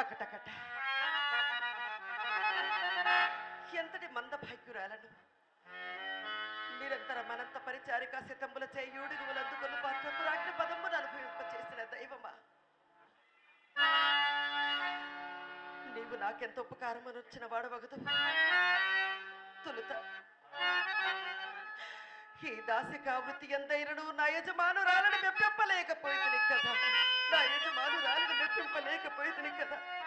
అకటకట. ఎంతటి మంద భాగ్యురాలను నిరంతర మనంత పరిచారిక శతంబుల చేయుడి నువ్వులందుకున్న పాత్రకు రాజ్ఞ పదమును అనుభవింప చేసిన దైవమా? నీవు నాకెంత ఉపకారం వచ్చిన వాడవగదు. తొలుత. ఈ దాసికా వృత్తి ఎందైనను నా యజమానురాలను మెప్పింపలేకపోయింది కదా. నా యజమానురాలను మెప్పింపలేకపోయింది కదా.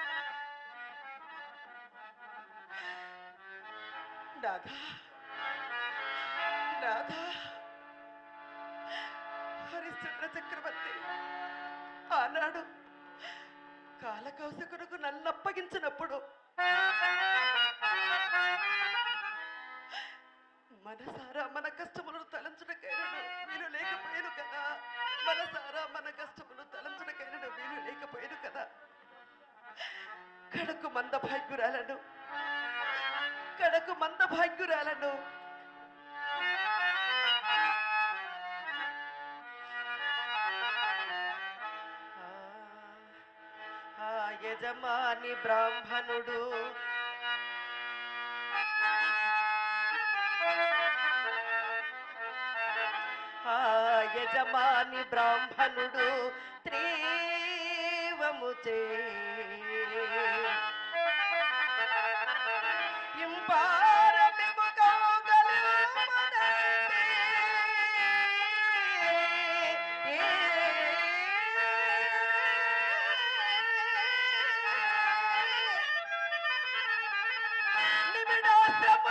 నాథా. నాథా. హరిశ్చంద్ర చక్రవర్తి ఆనాడు కాలకౌశకునకు నన్ను అప్పగించినప్పుడు మనసారా మన కష్టములను తలంచడకైనా వీలు లేకపోయాను కదా. మనసారా మన కష్టములు తలంచడకైనా వీలు లేకపోయాను కదా. కడకు మంద భాగ్యురాలను కడకు మంద భాగ్యురాలను ఆ యజమాని బ్రాహ్మణుడు. ఆ యజమాని బ్రాహ్మణుడు త్రీవము చే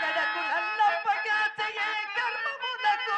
కడకు నల్లప్పగాచయే కర్మమునకు.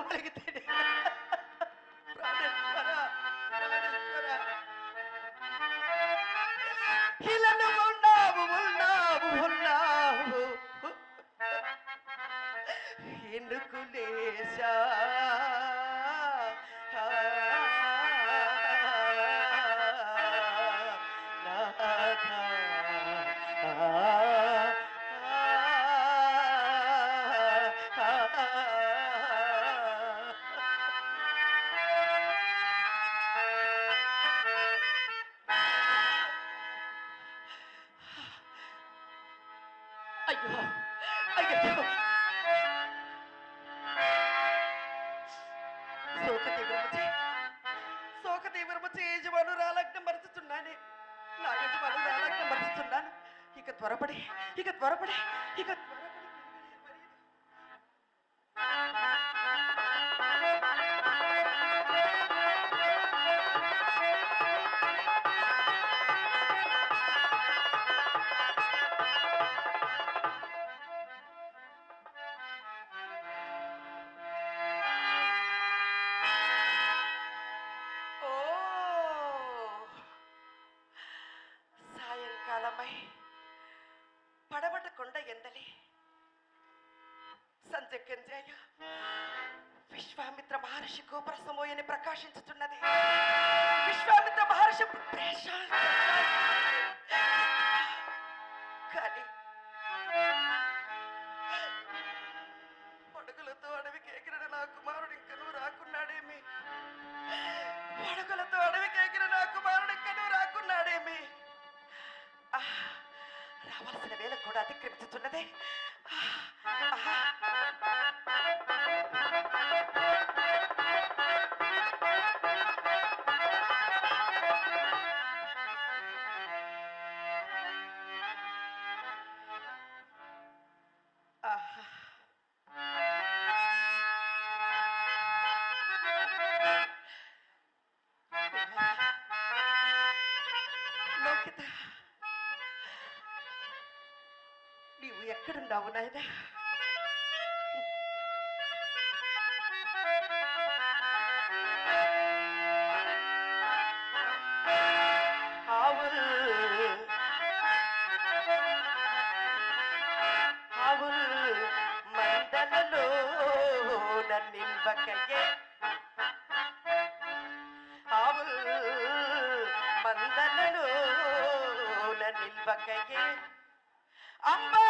దారుణమైన వాక్యం పలికితేనే ప్రాణేశ్వర, ప్రాణేశ్వర. గిలలు ఉన్నావు ఉన్నావు ఉన్నావు ఎందుకు లేశా అయ్యో ఇక త్వరపడే ఇక త్వరపడే ఇక వెలుగెక్కింజయ్య విశ్వామిత్ర మహర్షి గోప్రసమోయని ప్రకాశించుతున్నది. విశ్వామిత్ర మహర్షి ప్రశాంత కానీ నాయదా నీవు ఎక్కడున్నావు నాయనా నిల్వకయ్యే అవుల్ మందనలో ಬಗೆಗೆ ಅಂಬಾ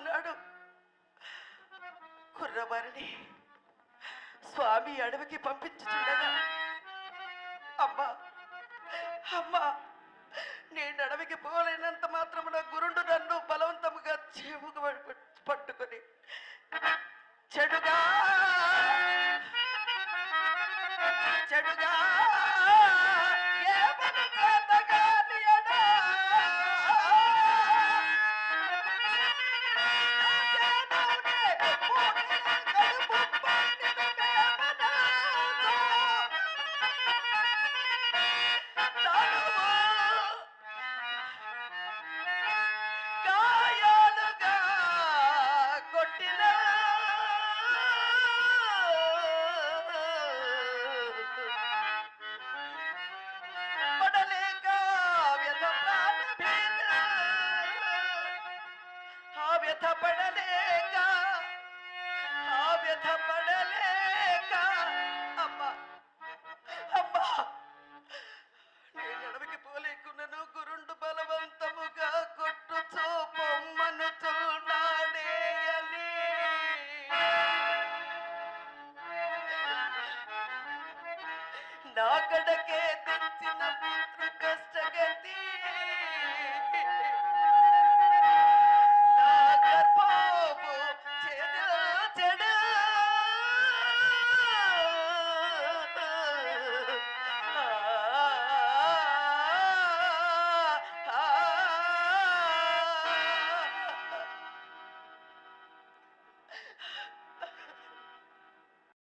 అన్నాడు. కుర్రవారిని స్వామి అడవికి పంపించుచుండగా అమ్మా అమ్మా నేను అడవికి పోలేనంత మాత్రమున గురుడు నన్ను బలవంతముగా చెవుకు పట్టుకుని చెడుగా చెడుగా